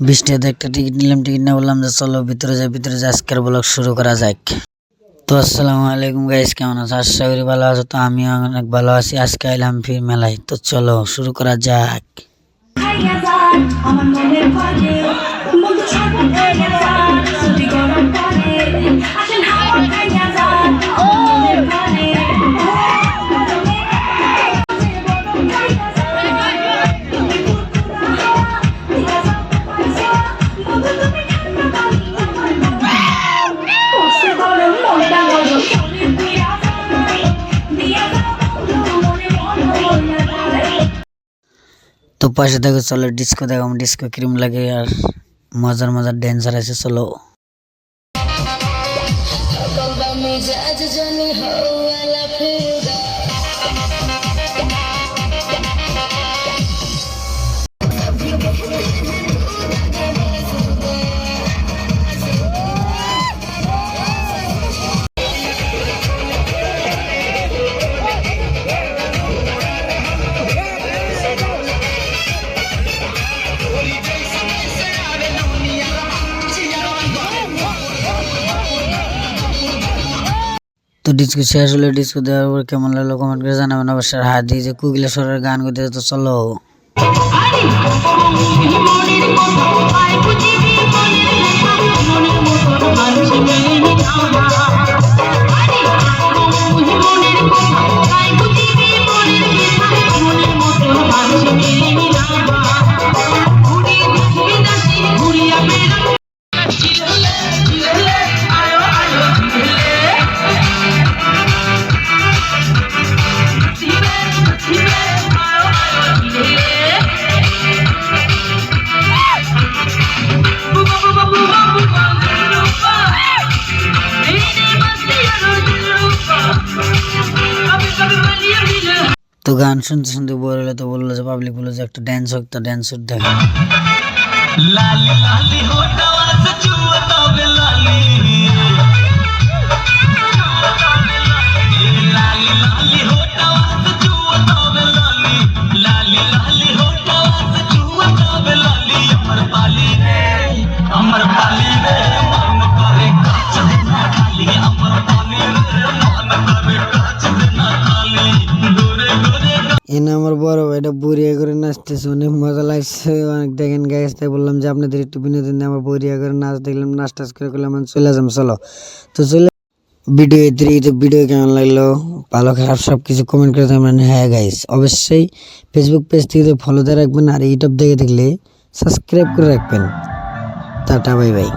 বৃষ্টিতে একটা টিকিট নিলাম, টিকিট না বললাম যে চলো ভিতরে যাই ভিতরে যাই, আজকের ব্লগ শুরু করা যাক। তো আসসালামু আলাইকুম গাইস কেমন আছো? আশা করি ভালো আছো, তো আমিও অনেক ভালো আছি। আজকে এলাম ফির মেলায়। তো চলো শুরু করা যাক। আমার মনের পাশে দেখো চলো ডিস্কো দেখো ডিস্কো ক্রিম লাগে আর মজার মজার ড্যান্সার আছে চলো। তো ডিস্কো শেষ হলে ডিস্কো দেওয়ার পর কেমন লাগল কমেন্ট করে জানাবেন অবশ্যই হাত দিয়ে যে কুকিলা সরের গান করতে তো চলো তো গান শুনতে শুনতে বলে হলো তো বললো যে পাবলিক বললো যে একটা ড্যান্স হোক তো ড্যান্স হোক দেখা लाली लाली होटवा এনে আমার বড় ভাইটা বুড়িয়া করে নাচতেছে, অনেক মজা লাগছে। অনেক দেখেন গাইস তাই বললাম যে আপনাদের একটু বিনোদন আমার বুড়িয়া করে নাচ দেখলাম নাচ টাচ করে করলাম চলে যাম চলো। তো চলে ভিডিও এতে তো ভিডিও কেমন লাগল? ভালো খারাপ সব কিছু কমেন্ট করে থাকবেন হ্যাঁ গাইস অবশ্যই ফেসবুক পেজ থেকে ফলো দিয়ে রাখবেন, আর ইউটিউব দেখে দেখলে সাবস্ক্রাইব করে রাখবেন। Tata bye bye